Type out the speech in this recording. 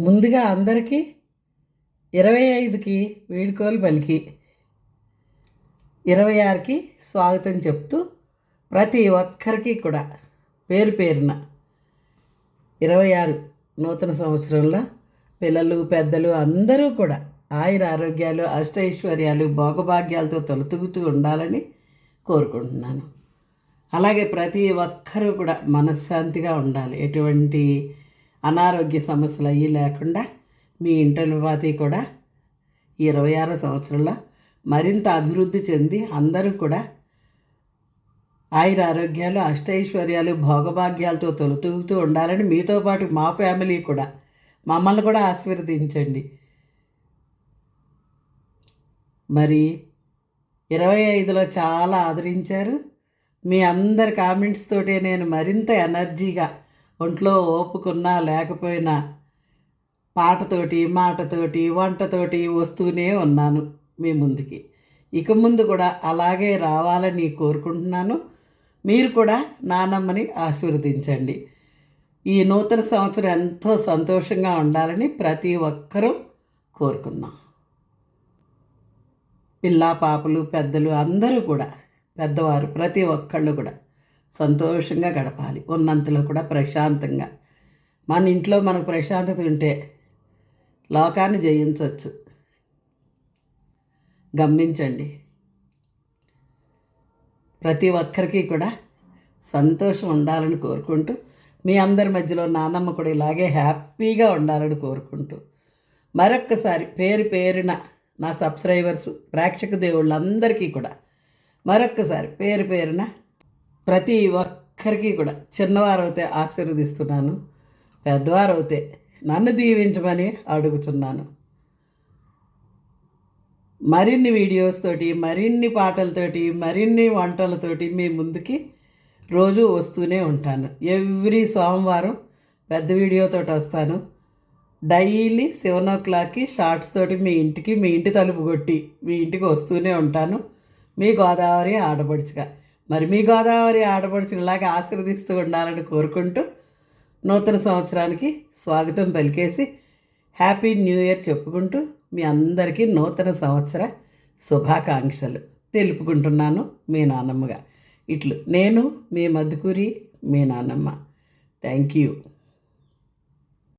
ముందుగా అందరికీ ఇరవై ఐదుకి వీడుకోలు పలికి. ఇరవై ఆరుకి స్వాగతం చెప్తూ ప్రతి ఒక్కరికి కూడా పేరు పేరున ఇరవై ఆరు నూతన సంవత్సరంలో పిల్లలు పెద్దలు అందరూ కూడా ఆయుర ఆరోగ్యాలు అష్టైశ్వర్యాలు భోగభాగ్యాలతో తొలతూగుతూ ఉండాలని కోరుకుంటున్నాను. అలాగే ప్రతి ఒక్కరూ కూడా మనశ్శాంతిగా ఉండాలి. ఎటువంటి అనారోగ్య సమస్యలు అయ్యి లేకుండా మీ ఇంటర్వాతి కూడా ఇరవై ఆరో సంవత్సరంలో మరింత అభివృద్ధి చెంది అందరూ కూడా ఆయుర ఆరోగ్యాలు అష్టైశ్వర్యాలు భోగభాగ్యాలతో తొలతూగుతూ ఉండాలని మీతో పాటు మా ఫ్యామిలీ కూడా మమ్మల్ని కూడా ఆశీర్వదించండి. మరి ఇరవై ఐదులో చాలా ఆదరించారు. మీ అందరి కామెంట్స్ తోటే నేను మరింత ఎనర్జీగా ఒంట్లో ఓపుకున్నా లేకపోయినా పాటతోటి మాటతోటి వంటతోటి వస్తూనే ఉన్నాను మీ ముందుకి. ఇక ముందు కూడా అలాగే రావాలని కోరుకుంటున్నాను. మీరు కూడా నానమ్మని ఆశీర్వదించండి. ఈ నూతన సంవత్సరం ఎంతో సంతోషంగా ఉండాలని ప్రతి ఒక్కరూ కోరుకుందాం. పిల్ల పాపలు పెద్దలు అందరూ కూడా పెద్దవారు ప్రతి ఒక్కళ్ళు కూడా సంతోషంగా గడపాలి. ఉన్నంతలో కూడా ప్రశాంతంగా. మన ఇంట్లో మనకు ప్రశాంతత ఉంటే లోకాన్ని జయించవచ్చు గమనించండి. ప్రతి ఒక్కరికి కూడా సంతోషం ఉండాలని కోరుకుంటూ మీ అందరి మధ్యలో నానమ్మ కూడా ఇలాగే హ్యాపీగా ఉండాలని కోరుకుంటూ మరొక్కసారి పేరు పేరున నా సబ్స్క్రైబర్స్ ప్రేక్షక దేవుళ్ళందరికీ కూడా మరొక్కసారి పేరు పేరున ప్రతి ఒక్కరికి కూడా చిన్నవారైతే ఆశీర్వదిస్తున్నాను పెద్దవారు అయితే నన్ను దీవించమని అడుగుతున్నాను. మరిన్ని వీడియోస్ తోటి మరిన్ని పాటలతోటి మరిన్ని వంటలతోటి మీ ముందుకి రోజు వస్తూనే ఉంటాను. ఎవ్రీ సోమవారం పెద్ద వీడియోతో వస్తాను. డైలీ సెవెన్ ఓ క్లాక్కి షార్ట్స్ తోటి మీ ఇంటికి మీ ఇంటి తలుపు కొట్టి మీ ఇంటికి వస్తూనే ఉంటాను. మీ గోదావరి ఆడపడుచుగా. మరి మీ గోదావరి ఆడపడుచుని ఇలాగే ఆశీర్వదిస్తూ ఉండాలని కోరుకుంటూ నూతన సంవత్సరానికి స్వాగతం పలికేసి హ్యాపీ న్యూ ఇయర్ చెప్పుకుంటూ మీ అందరికీ నూతన సంవత్సర శుభాకాంక్షలు తెలుపుకుంటున్నాను మీ నాన్నమ్మగా ఇట్లు నేను మీ మధుకూరి మీ నాన్నమ్మ థ్యాంక్ యూ